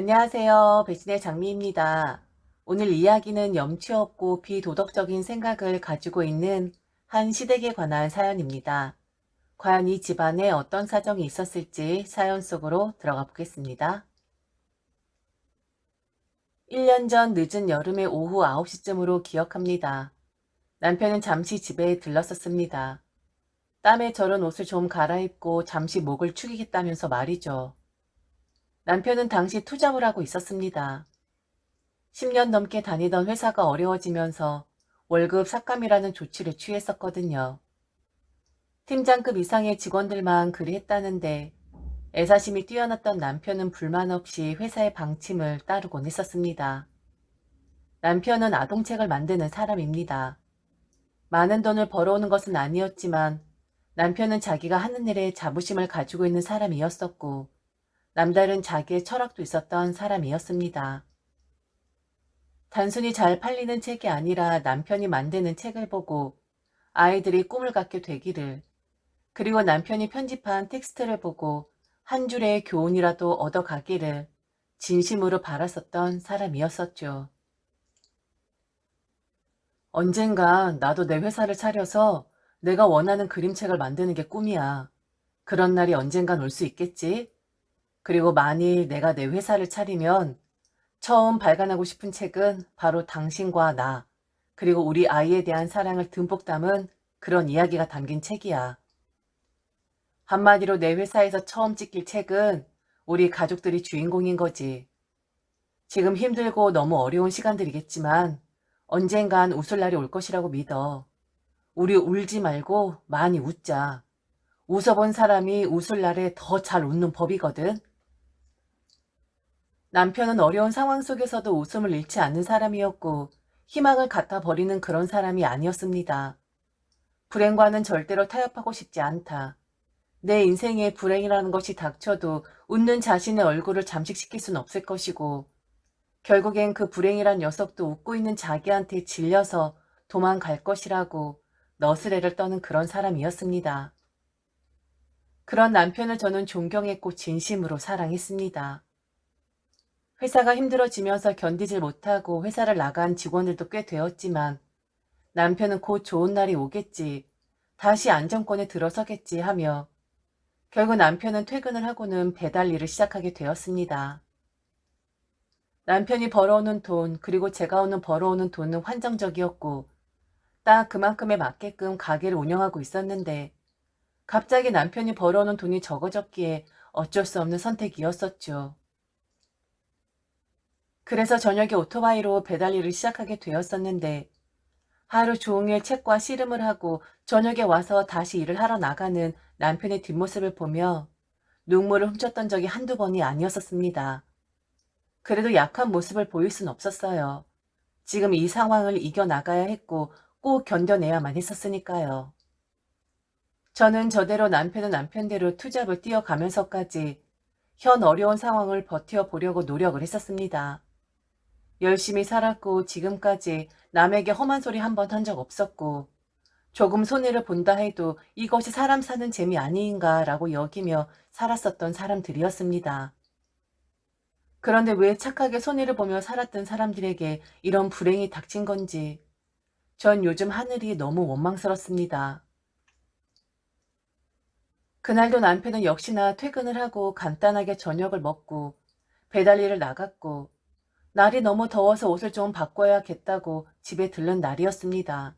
안녕하세요. 배신의 장미입니다. 오늘 이야기는 염치 없고 비도덕적인 생각을 가지고 있는 한 시댁에 관한 사연입니다. 과연 이 집안에 어떤 사정이 있었을지 사연 속으로 들어가 보겠습니다. 1년 전 늦은 여름의 오후 9시쯤으로 기억합니다. 남편은 잠시 집에 들렀었습니다. 땀에 절은 옷을 좀 갈아입고 잠시 목을 축이겠다면서 말이죠. 남편은 당시 투잡을 하고 있었습니다. 10년 넘게 다니던 회사가 어려워지면서 월급 삭감이라는 조치를 취했었거든요. 팀장급 이상의 직원들만 그리 했다는데 애사심이 뛰어났던 남편은 불만 없이 회사의 방침을 따르곤 했었습니다. 남편은 아동책을 만드는 사람입니다. 많은 돈을 벌어오는 것은 아니었지만 남편은 자기가 하는 일에 자부심을 가지고 있는 사람이었었고 남다른 자기의 철학도 있었던 사람이었습니다. 단순히 잘 팔리는 책이 아니라 남편이 만드는 책을 보고 아이들이 꿈을 갖게 되기를 그리고 남편이 편집한 텍스트를 보고 한 줄의 교훈이라도 얻어가기를 진심으로 바랐었던 사람이었었죠. 언젠가 나도 내 회사를 차려서 내가 원하는 그림책을 만드는 게 꿈이야. 그런 날이 언젠간 올 수 있겠지? 그리고 만일 내가 내 회사를 차리면 처음 발간하고 싶은 책은 바로 당신과 나, 그리고 우리 아이에 대한 사랑을 듬뿍 담은 그런 이야기가 담긴 책이야. 한마디로 내 회사에서 처음 찍힐 책은 우리 가족들이 주인공인 거지. 지금 힘들고 너무 어려운 시간들이겠지만 언젠간 웃을 날이 올 것이라고 믿어. 우리 울지 말고 많이 웃자. 웃어본 사람이 웃을 날에 더 잘 웃는 법이거든. 남편은 어려운 상황 속에서도 웃음을 잃지 않는 사람이었고 희망을 갖다 버리는 그런 사람이 아니었습니다. 불행과는 절대로 타협하고 싶지 않다. 내 인생에 불행이라는 것이 닥쳐도 웃는 자신의 얼굴을 잠식시킬 순 없을 것이고 결국엔 그 불행이란 녀석도 웃고 있는 자기한테 질려서 도망갈 것이라고 너스레를 떠는 그런 사람이었습니다. 그런 남편을 저는 존경했고 진심으로 사랑했습니다. 회사가 힘들어지면서 견디질 못하고 회사를 나간 직원들도 꽤 되었지만 남편은 곧 좋은 날이 오겠지, 다시 안정권에 들어서겠지 하며 결국 남편은 퇴근을 하고는 배달 일을 시작하게 되었습니다. 남편이 벌어오는 돈, 그리고 제가 오는 벌어오는 돈은 환정적이었고 딱 그만큼에 맞게끔 가게를 운영하고 있었는데 갑자기 남편이 벌어오는 돈이 적어졌기에 어쩔 수 없는 선택이었었죠. 그래서 저녁에 오토바이로 배달 일을 시작하게 되었었는데 하루 종일 책과 씨름을 하고 저녁에 와서 다시 일을 하러 나가는 남편의 뒷모습을 보며 눈물을 훔쳤던 적이 한두 번이 아니었었습니다. 그래도 약한 모습을 보일 순 없었어요. 지금 이 상황을 이겨나가야 했고 꼭 견뎌내야만 했었으니까요. 저는 저대로 남편은 남편대로 투잡을 뛰어가면서까지 현 어려운 상황을 버텨보려고 노력을 했었습니다. 열심히 살았고 지금까지 남에게 험한 소리 한 번 한 적 없었고 조금 손해를 본다 해도 이것이 사람 사는 재미 아닌가라고 여기며 살았었던 사람들이었습니다. 그런데 왜 착하게 손해를 보며 살았던 사람들에게 이런 불행이 닥친 건지 전 요즘 하늘이 너무 원망스럽습니다. 그날도 남편은 역시나 퇴근을 하고 간단하게 저녁을 먹고 배달 일을 나갔고 날이 너무 더워서 옷을 좀 바꿔야겠다고 집에 들른 날이었습니다.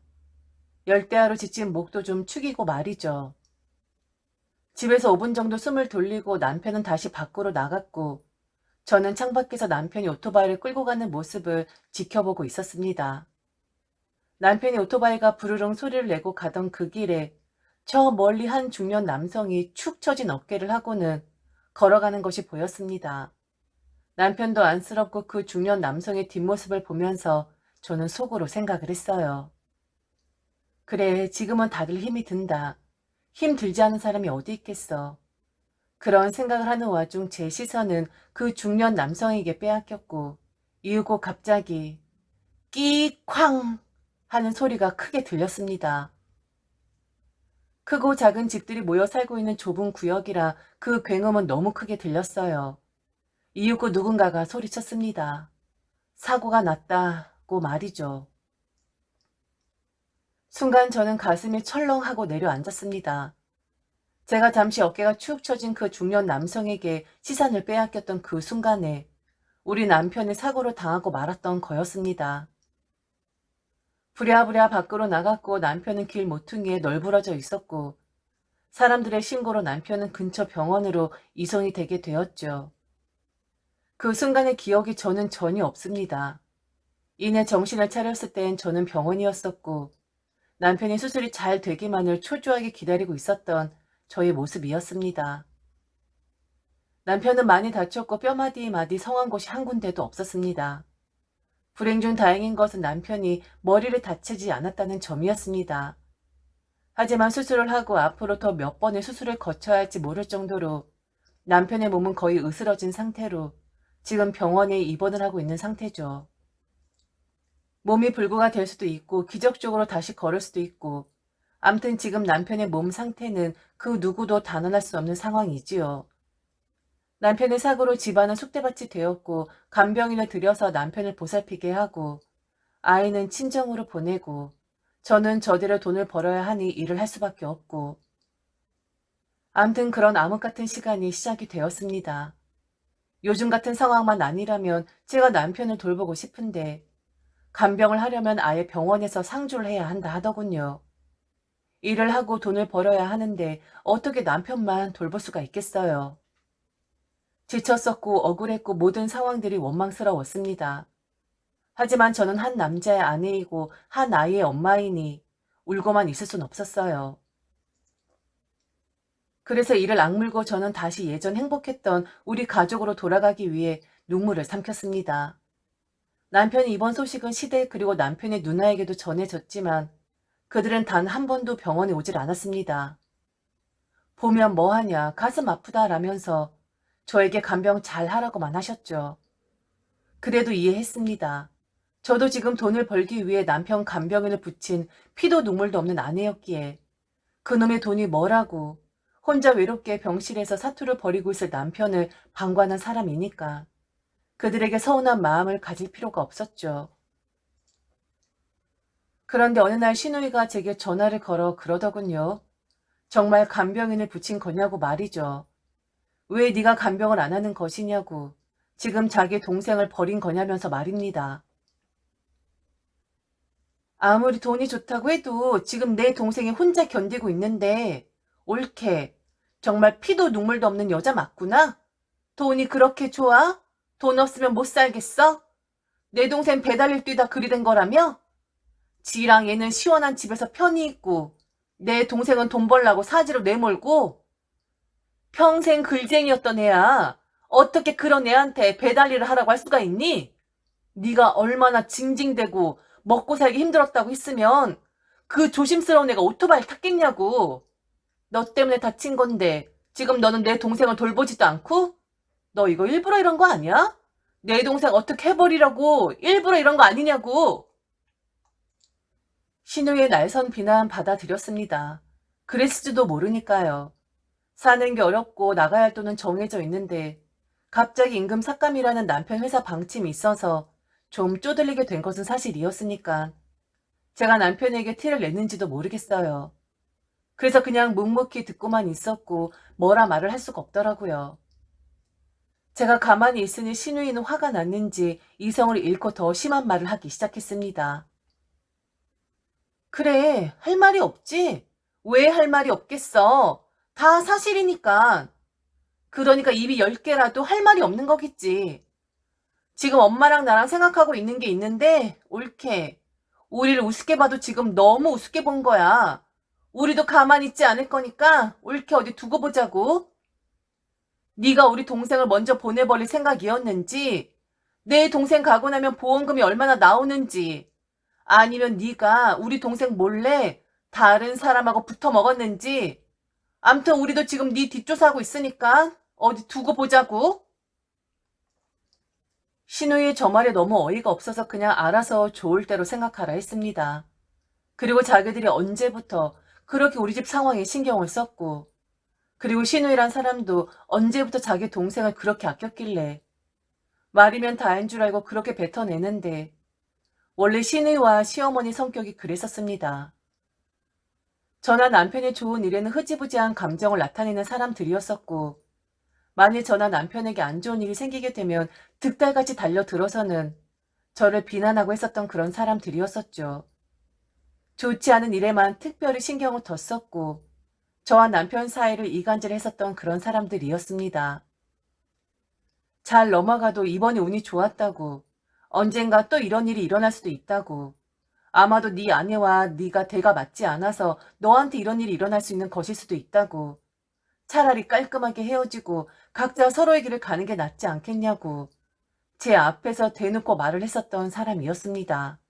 열대야로 지친 목도 좀 축이고 말이죠. 집에서 5분 정도 숨을 돌리고 남편은 다시 밖으로 나갔고 저는 창밖에서 남편이 오토바이를 끌고 가는 모습을 지켜보고 있었습니다. 남편이 오토바이가 부르릉 소리를 내고 가던 그 길에 저 멀리 한 중년 남성이 축 처진 어깨를 하고는 걸어가는 것이 보였습니다. 남편도 안쓰럽고 그 중년 남성의 뒷모습을 보면서 저는 속으로 생각을 했어요. 그래, 지금은 다들 힘이 든다. 힘 들지 않은 사람이 어디 있겠어. 그런 생각을 하는 와중 제 시선은 그 중년 남성에게 빼앗겼고, 이윽고 갑자기, 끼쾅! 하는 소리가 크게 들렸습니다. 크고 작은 집들이 모여 살고 있는 좁은 구역이라 그 굉음은 너무 크게 들렸어요. 이윽고 누군가가 소리쳤습니다. 사고가 났다고 말이죠. 순간 저는 가슴이 철렁하고 내려앉았습니다. 제가 잠시 어깨가 축 처진 그 중년 남성에게 시선을 빼앗겼던 그 순간에 우리 남편이 사고를 당하고 말았던 거였습니다. 부랴부랴 밖으로 나갔고 남편은 길 모퉁이에 널브러져 있었고 사람들의 신고로 남편은 근처 병원으로 이송이 되게 되었죠. 그 순간의 기억이 저는 전혀 없습니다. 이내 정신을 차렸을 땐 저는 병원이었었고 남편이 수술이 잘 되기만을 초조하게 기다리고 있었던 저의 모습이었습니다. 남편은 많이 다쳤고 뼈마디 마디 성한 곳이 한 군데도 없었습니다. 불행 중 다행인 것은 남편이 머리를 다치지 않았다는 점이었습니다. 하지만 수술을 하고 앞으로 더 몇 번의 수술을 거쳐야 할지 모를 정도로 남편의 몸은 거의 으스러진 상태로 지금 병원에 입원을 하고 있는 상태죠. 몸이 불구가 될 수도 있고 기적적으로 다시 걸을 수도 있고 암튼 지금 남편의 몸 상태는 그 누구도 단언할 수 없는 상황이지요. 남편의 사고로 집안은 쑥대밭이 되었고 간병인을 들여서 남편을 보살피게 하고 아이는 친정으로 보내고 저는 저대로 돈을 벌어야 하니 일을 할 수밖에 없고 암튼 그런 암흑 같은 시간이 시작이 되었습니다. 요즘 같은 상황만 아니라면 제가 남편을 돌보고 싶은데 간병을 하려면 아예 병원에서 상주를 해야 한다 하더군요. 일을 하고 돈을 벌어야 하는데 어떻게 남편만 돌볼 수가 있겠어요. 지쳤었고 억울했고 모든 상황들이 원망스러웠습니다. 하지만 저는 한 남자의 아내이고 한 아이의 엄마이니 울고만 있을 순 없었어요. 그래서 이를 악물고 저는 다시 예전 행복했던 우리 가족으로 돌아가기 위해 눈물을 삼켰습니다. 남편이 이번 소식은 시대 그리고 남편의 누나에게도 전해졌지만 그들은 단 한 번도 병원에 오질 않았습니다. 보면 뭐하냐 가슴 아프다 라면서 저에게 간병 잘 하라고만 하셨죠. 그래도 이해했습니다. 저도 지금 돈을 벌기 위해 남편 간병인을 붙인 피도 눈물도 없는 아내였기에 그놈의 돈이 뭐라고 혼자 외롭게 병실에서 사투를 벌이고 있을 남편을 방관한 사람이니까 그들에게 서운한 마음을 가질 필요가 없었죠. 그런데 어느 날 신우이가 제게 전화를 걸어 그러더군요. 정말 간병인을 붙인 거냐고 말이죠. 왜 네가 간병을 안 하는 것이냐고 지금 자기 동생을 버린 거냐면서 말입니다. 아무리 돈이 좋다고 해도 지금 내 동생이 혼자 견디고 있는데 옳게 정말 피도 눈물도 없는 여자 맞구나? 돈이 그렇게 좋아? 돈 없으면 못 살겠어? 내 동생 배달일 뛰다 그리 된 거라며? 지랑 얘는 시원한 집에서 편히 있고 내 동생은 돈 벌라고 사지로 내몰고 평생 글쟁이였던 애야. 어떻게 그런 애한테 배달일을 하라고 할 수가 있니? 네가 얼마나 징징대고 먹고 살기 힘들었다고 했으면 그 조심스러운 애가 오토바이를 탔겠냐고. 너 때문에 다친 건데 지금 너는 내 동생을 돌보지도 않고? 너 이거 일부러 이런 거 아니야? 내 동생 어떻게 해버리라고 일부러 이런 거 아니냐고. 신우의 날선 비난 받아들였습니다. 그랬을지도 모르니까요. 사는 게 어렵고 나가야 할 돈은 정해져 있는데 갑자기 임금 삭감이라는 남편 회사 방침이 있어서 좀 쪼들리게 된 것은 사실이었으니까 제가 남편에게 티를 냈는지도 모르겠어요. 그래서 그냥 묵묵히 듣고만 있었고 뭐라 말을 할 수가 없더라고요. 제가 가만히 있으니 신우이는 화가 났는지 이성을 잃고 더 심한 말을 하기 시작했습니다. 그래, 할 말이 없지? 왜 할 말이 없겠어? 다 사실이니까. 그러니까 입이 열 개라도 할 말이 없는 거겠지. 지금 엄마랑 나랑 생각하고 있는 게 있는데, 옳게. 우리를 우습게 봐도 지금 너무 우습게 본 거야. 우리도 가만히 있지 않을 거니까 옳게 어디 두고 보자고. 네가 우리 동생을 먼저 보내버릴 생각이었는지, 내 동생 가고 나면 보험금이 얼마나 나오는지, 아니면 네가 우리 동생 몰래 다른 사람하고 붙어 먹었는지, 암튼 우리도 지금 네 뒷조사하고 있으니까 어디 두고 보자고. 신우의 저 말에 너무 어이가 없어서 그냥 알아서 좋을 대로 생각하라 했습니다. 그리고 자기들이 언제부터 그렇게 우리 집 상황에 신경을 썼고, 그리고 신우이란 사람도 언제부터 자기 동생을 그렇게 아꼈길래 말이면 다인 줄 알고 그렇게 뱉어내는데 원래 시누이와 시어머니 성격이 그랬었습니다. 저나 남편이 좋은 일에는 흐지부지한 감정을 나타내는 사람들이었었고 만일 저나 남편에게 안 좋은 일이 생기게 되면 득달같이 달려들어서는 저를 비난하고 했었던 그런 사람들이었었죠. 좋지 않은 일에만 특별히 신경을 뒀었고 저와 남편 사이를 이간질했었던 그런 사람들이었습니다. 잘 넘어가도 이번이 운이 좋았다고 언젠가 또 이런 일이 일어날 수도 있다고 아마도 네 아내와 네가 대가 맞지 않아서 너한테 이런 일이 일어날 수 있는 것일 수도 있다고 차라리 깔끔하게 헤어지고 각자 서로의 길을 가는 게 낫지 않겠냐고 제 앞에서 대놓고 말을 했었던 사람이었습니다.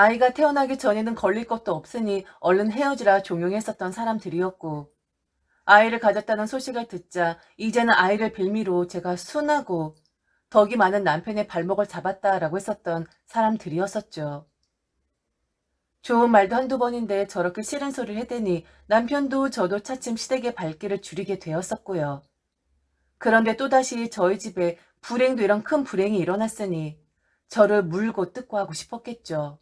아이가 태어나기 전에는 걸릴 것도 없으니 얼른 헤어지라 종용했었던 사람들이었고 아이를 가졌다는 소식을 듣자 이제는 아이를 빌미로 제가 순하고 덕이 많은 남편의 발목을 잡았다라고 했었던 사람들이었었죠. 좋은 말도 한두 번인데 저렇게 싫은 소리를 해대니 남편도 저도 차츰 시댁의 발길을 줄이게 되었었고요. 그런데 또다시 저희 집에 불행도 이런 큰 불행이 일어났으니 저를 물고 뜯고 하고 싶었겠죠.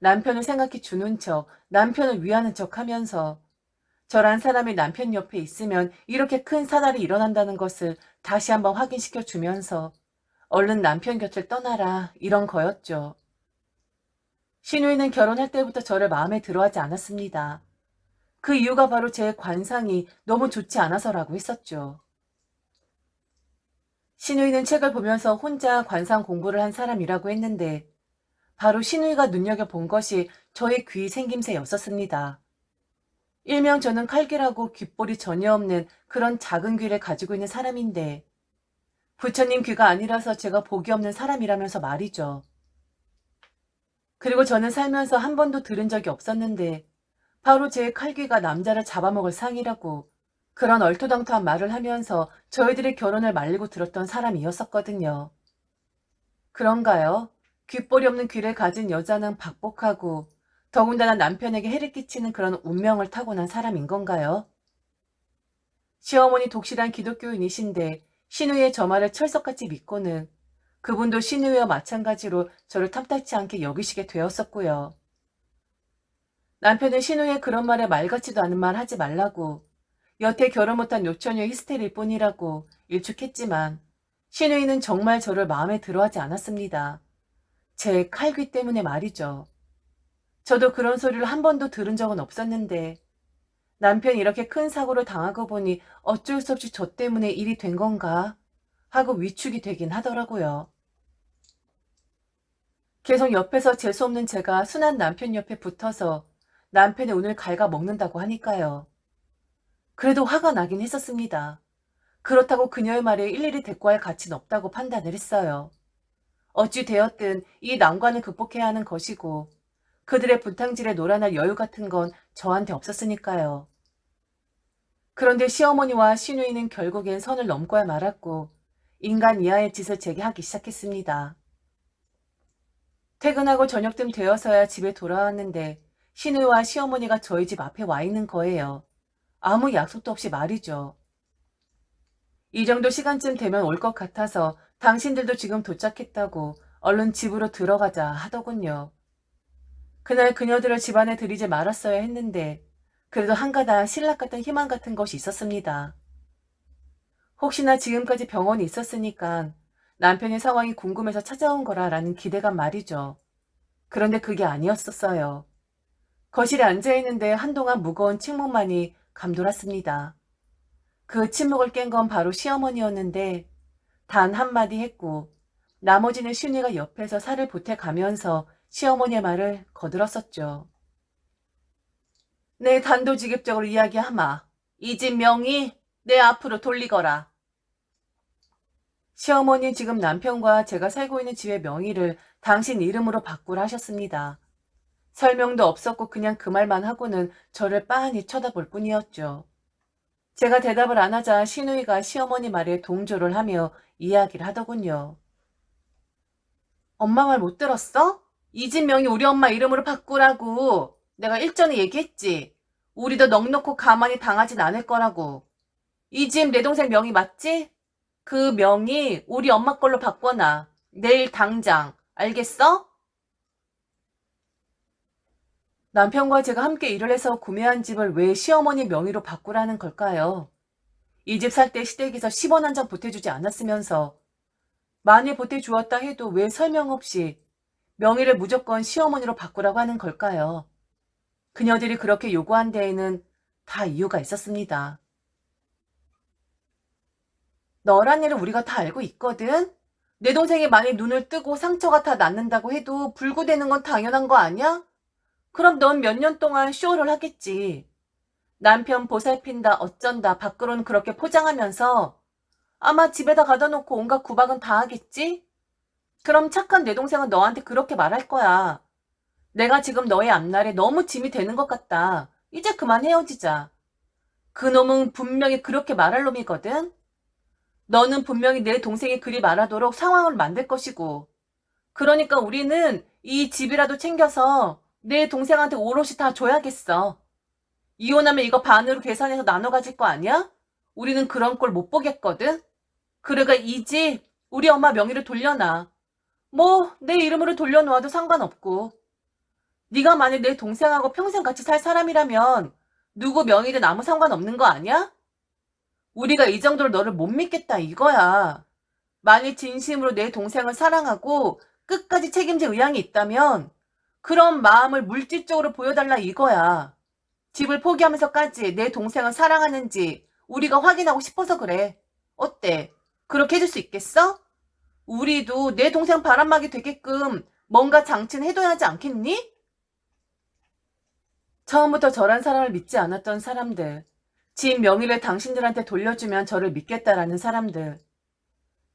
남편을 생각해 주는 척, 남편을 위하는 척 하면서 저란 사람이 남편 옆에 있으면 이렇게 큰 사달이 일어난다는 것을 다시 한번 확인시켜 주면서 얼른 남편 곁을 떠나라 이런 거였죠. 신우이는 결혼할 때부터 저를 마음에 들어하지 않았습니다. 그 이유가 바로 제 관상이 너무 좋지 않아서라고 했었죠. 신우이는 책을 보면서 혼자 관상 공부를 한 사람이라고 했는데 바로 신우이가 눈여겨본 것이 저의 귀 생김새였었습니다. 일명 저는 칼길하고 귓볼이 전혀 없는 그런 작은 귀를 가지고 있는 사람인데 부처님 귀가 아니라서 제가 복이 없는 사람이라면서 말이죠. 그리고 저는 살면서 한 번도 들은 적이 없었는데 바로 제 칼귀가 남자를 잡아먹을 상이라고 그런 얼토당토한 말을 하면서 저희들의 결혼을 말리고 들었던 사람이었었거든요. 그런가요? 귓볼이 없는 귀를 가진 여자는 박복하고 더군다나 남편에게 해를 끼치는 그런 운명을 타고난 사람인 건가요? 시어머니 독실한 기독교인이신데 신우의 저 말을 철석같이 믿고는 그분도 신우와 마찬가지로 저를 탐탁치 않게 여기시게 되었었고요. 남편은 신우의 그런 말에 말 같지도 않은 말 하지 말라고 여태 결혼 못한 요처녀 히스테리일 뿐이라고 일축했지만 신우이는 정말 저를 마음에 들어하지 않았습니다. 제 칼귀 때문에 말이죠. 저도 그런 소리를 한 번도 들은 적은 없었는데 남편이 이렇게 큰 사고를 당하고 보니 어쩔 수 없이 저 때문에 일이 된 건가 하고 위축이 되긴 하더라고요. 계속 옆에서 재수없는 제가 순한 남편 옆에 붙어서 남편의 운을 갉아먹는다고 하니까요. 그래도 화가 나긴 했었습니다. 그렇다고 그녀의 말에 일일이 대꾸할 가치는 없다고 판단을 했어요. 어찌 되었든 이 난관을 극복해야 하는 것이고 그들의 분탕질에 놀아날 여유 같은 건 저한테 없었으니까요. 그런데 시어머니와 시누이는 결국엔 선을 넘고야 말았고 인간 이하의 짓을 제게 하기 시작했습니다. 퇴근하고 저녁쯤 되어서야 집에 돌아왔는데 시누이와 시어머니가 저희 집 앞에 와 있는 거예요. 아무 약속도 없이 말이죠. 이 정도 시간쯤 되면 올 것 같아서 당신들도 지금 도착했다고 얼른 집으로 들어가자 하더군요. 그날 그녀들을 집안에 들이지 말았어야 했는데 그래도 한가닥 신락 같은 희망 같은 것이 있었습니다. 혹시나 지금까지 병원에 있었으니까 남편의 상황이 궁금해서 찾아온 거라라는 기대감 말이죠. 그런데 그게 아니었었어요. 거실에 앉아있는데 한동안 무거운 침묵만이 감돌았습니다. 그 침묵을 깬 건 바로 시어머니였는데 단 한마디 했고 나머지는 슈니가 옆에서 살을 보태가면서 시어머니의 말을 거들었었죠. 내 단도직입적으로 이야기하마. 이 집 명의 내 앞으로 돌리거라. 시어머니 지금 남편과 제가 살고 있는 집의 명의를 당신 이름으로 바꾸라 하셨습니다. 설명도 없었고 그냥 그 말만 하고는 저를 빤히 쳐다볼 뿐이었죠. 제가 대답을 안 하자 신우이가 시어머니 말에 동조를 하며 이야기를 하더군요. 엄마 말 못 들었어? 이집 명의 우리 엄마 이름으로 바꾸라고. 내가 일전에 얘기했지. 우리도 넉넉고 가만히 당하진 않을 거라고. 이 집 내 동생 명의 맞지? 그 명의 우리 엄마 걸로 바꿔놔. 내일 당장. 알겠어? 남편과 제가 함께 일을 해서 구매한 집을 왜 시어머니 명의로 바꾸라는 걸까요? 이 집 살 때 시댁에서 10원 한 장 보태주지 않았으면서 많이 보태주었다 해도 왜 설명 없이 명의를 무조건 시어머니로 바꾸라고 하는 걸까요? 그녀들이 그렇게 요구한 데에는 다 이유가 있었습니다. 너란 일은 우리가 다 알고 있거든? 내 동생이 만약 눈을 뜨고 상처가 다 낫는다고 해도 불구되는 건 당연한 거 아니야? 그럼 넌 몇 년 동안 쇼를 하겠지. 남편 보살핀다 어쩐다 밖으로는 그렇게 포장하면서 아마 집에다 가다 놓고 온갖 구박은 다 하겠지? 그럼 착한 내 동생은 너한테 그렇게 말할 거야. 내가 지금 너의 앞날에 너무 짐이 되는 것 같다. 이제 그만 헤어지자. 그놈은 분명히 그렇게 말할 놈이거든? 너는 분명히 내 동생이 그리 말하도록 상황을 만들 것이고. 그러니까 우리는 이 집이라도 챙겨서 내 동생한테 오롯이 다 줘야겠어. 이혼하면 이거 반으로 계산해서 나눠 가질 거 아니야? 우리는 그런 꼴 못 보겠거든? 그러니까 이집 우리 엄마 명의로 돌려놔. 뭐 내 이름으로 돌려놓아도 상관없고. 네가 만약 내 동생하고 평생 같이 살 사람이라면 누구 명의든 아무 상관없는 거 아니야? 우리가 이 정도로 너를 못 믿겠다 이거야. 만일 진심으로 내 동생을 사랑하고 끝까지 책임질 의향이 있다면 그런 마음을 물질적으로 보여달라 이거야. 집을 포기하면서까지 내 동생을 사랑하는지 우리가 확인하고 싶어서 그래. 어때? 그렇게 해줄 수 있겠어? 우리도 내 동생 바람막이 되게끔 뭔가 장치는 해둬야 하지 않겠니? 처음부터 저란 사람을 믿지 않았던 사람들, 집 명의를 당신들한테 돌려주면 저를 믿겠다라는 사람들,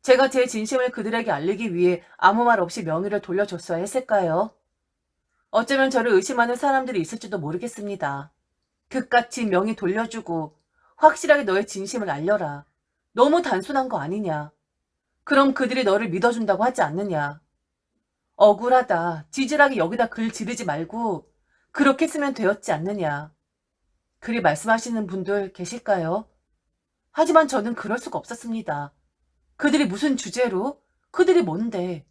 제가 제 진심을 그들에게 알리기 위해 아무 말 없이 명의를 돌려줬어야 했을까요? 어쩌면 저를 의심하는 사람들이 있을지도 모르겠습니다. 그깟 명의 돌려주고 확실하게 너의 진심을 알려라. 너무 단순한 거 아니냐. 그럼 그들이 너를 믿어준다고 하지 않느냐. 억울하다. 지질하게 여기다 글 지르지 말고 그렇게 쓰면 되었지 않느냐. 그리 말씀하시는 분들 계실까요? 하지만 저는 그럴 수가 없었습니다. 그들이 무슨 주제로? 그들이 뭔데?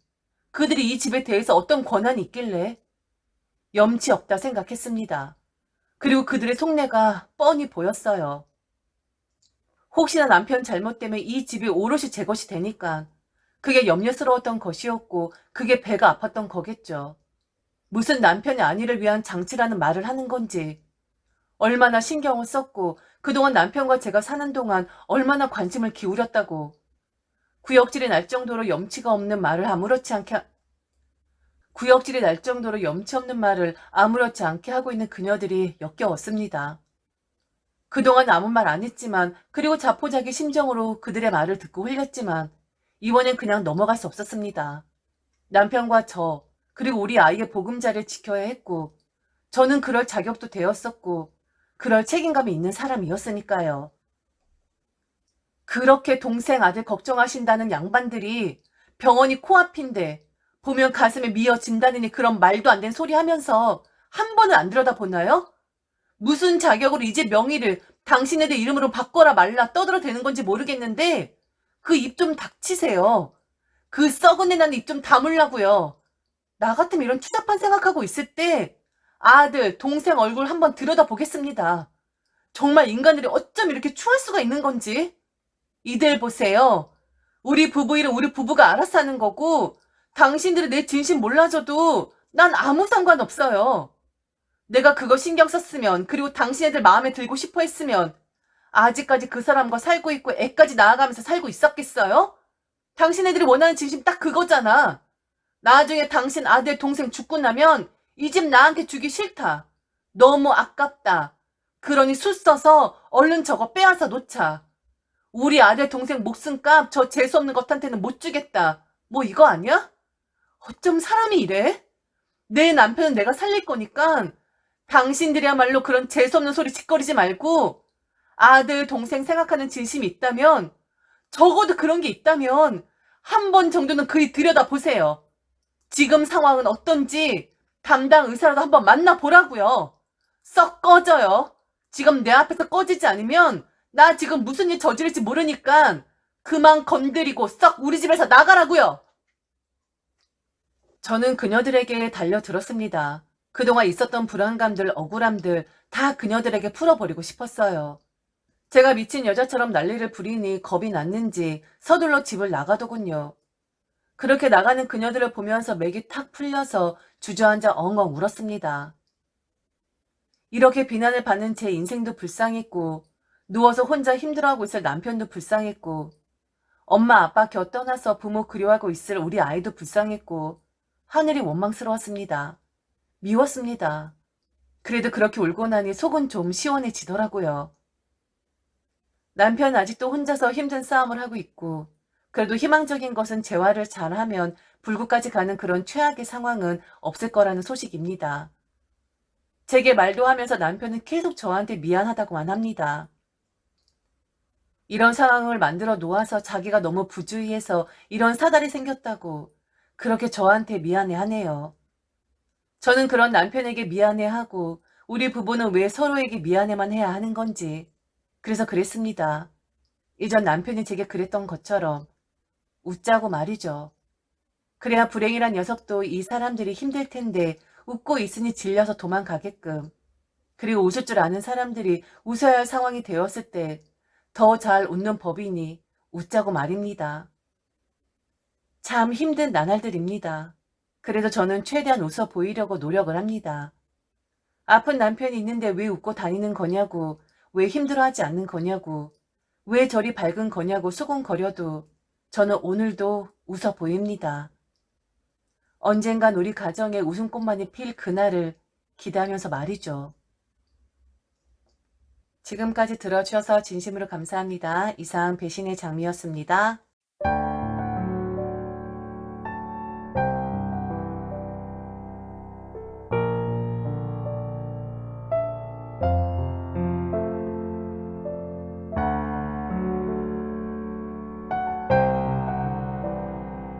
그들이 이 집에 대해서 어떤 권한이 있길래? 염치 없다 생각했습니다. 그리고 그들의 속내가 뻔히 보였어요. 혹시나 남편 잘못 때문에 이 집이 오롯이 제 것이 되니까 그게 염려스러웠던 것이었고 그게 배가 아팠던 거겠죠. 무슨 남편이 아니를 위한 장치라는 말을 하는 건지 얼마나 신경을 썼고 그동안 남편과 제가 사는 동안 얼마나 관심을 기울였다고 구역질이 날 정도로 염치가 없는 말을 아무렇지 않게 구역질이 날 정도로 염치 없는 말을 아무렇지 않게 하고 있는 그녀들이 역겨웠습니다. 그동안 아무 말 안 했지만 그리고 자포자기 심정으로 그들의 말을 듣고 흘렸지만 이번엔 그냥 넘어갈 수 없었습니다. 남편과 저 그리고 우리 아이의 보금자리를 지켜야 했고 저는 그럴 자격도 되었었고 그럴 책임감이 있는 사람이었으니까요. 그렇게 동생 아들 걱정하신다는 양반들이 병원이 코앞인데 보면 가슴에 미어진다느니 그런 말도 안 되는 소리 하면서 한 번은 안 들여다보나요? 무슨 자격으로 이제 명의를 당신네들 이름으로 바꿔라 말라 떠들어대는 건지 모르겠는데 그 입 좀 닥치세요. 그 썩은 내 나는 입 좀 다물라고요. 나 같으면 이런 추잡한 생각하고 있을 때 아들, 동생 얼굴 한번 들여다보겠습니다. 정말 인간들이 어쩜 이렇게 추할 수가 있는 건지. 이들 보세요. 우리 부부 일은 우리 부부가 알아서 하는 거고 당신들이 내 진심 몰라줘도 난 아무 상관없어요. 내가 그거 신경 썼으면 그리고 당신애들 마음에 들고 싶어 했으면 아직까지 그 사람과 살고 있고 애까지 낳아가면서 살고 있었겠어요? 당신애들이 원하는 진심 딱 그거잖아. 나중에 당신 아들 동생 죽고 나면 이 집 나한테 주기 싫다. 너무 아깝다. 그러니 술 써서 얼른 저거 빼앗아 놓자. 우리 아들 동생 목숨값 저 재수없는 것한테는 못 주겠다. 뭐 이거 아니야? 어쩜 사람이 이래? 내 남편은 내가 살릴 거니까 당신들이야말로 그런 재수없는 소리 짓거리지 말고 아들, 동생 생각하는 진심이 있다면 적어도 그런 게 있다면 한 번 정도는 그리 들여다보세요. 지금 상황은 어떤지 담당 의사라도 한번 만나보라고요. 썩 꺼져요. 지금 내 앞에서 꺼지지 않으면 나 지금 무슨 일 저지를지 모르니까 그만 건드리고 썩 우리 집에서 나가라고요. 저는 그녀들에게 달려들었습니다. 그동안 있었던 불안감들, 억울함들 다 그녀들에게 풀어버리고 싶었어요. 제가 미친 여자처럼 난리를 부리니 겁이 났는지 서둘러 집을 나가더군요. 그렇게 나가는 그녀들을 보면서 맥이 탁 풀려서 주저앉아 엉엉 울었습니다. 이렇게 비난을 받는 제 인생도 불쌍했고, 누워서 혼자 힘들어하고 있을 남편도 불쌍했고, 엄마 아빠 곁 떠나서 부모 그리워하고 있을 우리 아이도 불쌍했고, 하늘이 원망스러웠습니다. 미웠습니다. 그래도 그렇게 울고 나니 속은 좀 시원해지더라고요. 남편 아직도 혼자서 힘든 싸움을 하고 있고, 그래도 희망적인 것은 재활을 잘하면 불구까지 가는 그런 최악의 상황은 없을 거라는 소식입니다. 제게 말도 하면서 남편은 계속 저한테 미안하다고만 합니다. 이런 상황을 만들어 놓아서 자기가 너무 부주의해서 이런 사달이 생겼다고 그렇게 저한테 미안해 하네요. 저는 그런 남편에게 미안해 하고 우리 부부는 왜 서로에게 미안해만 해야 하는 건지 그래서 그랬습니다. 이전 남편이 제게 그랬던 것처럼 웃자고 말이죠. 그래야 불행이란 녀석도 이 사람들이 힘들 텐데 웃고 있으니 질려서 도망가게끔. 그리고 웃을 줄 아는 사람들이 웃어야 할 상황이 되었을 때 더 잘 웃는 법이니 웃자고 말입니다. 참 힘든 나날들입니다. 그래도 저는 최대한 웃어 보이려고 노력을 합니다. 아픈 남편이 있는데 왜 웃고 다니는 거냐고, 왜 힘들어하지 않는 거냐고, 왜 저리 밝은 거냐고 수군거려도 저는 오늘도 웃어 보입니다. 언젠간 우리 가정에 웃음꽃만이 필 그날을 기대하면서 말이죠. 지금까지 들어주셔서 진심으로 감사합니다. 이상 배신의 장미였습니다.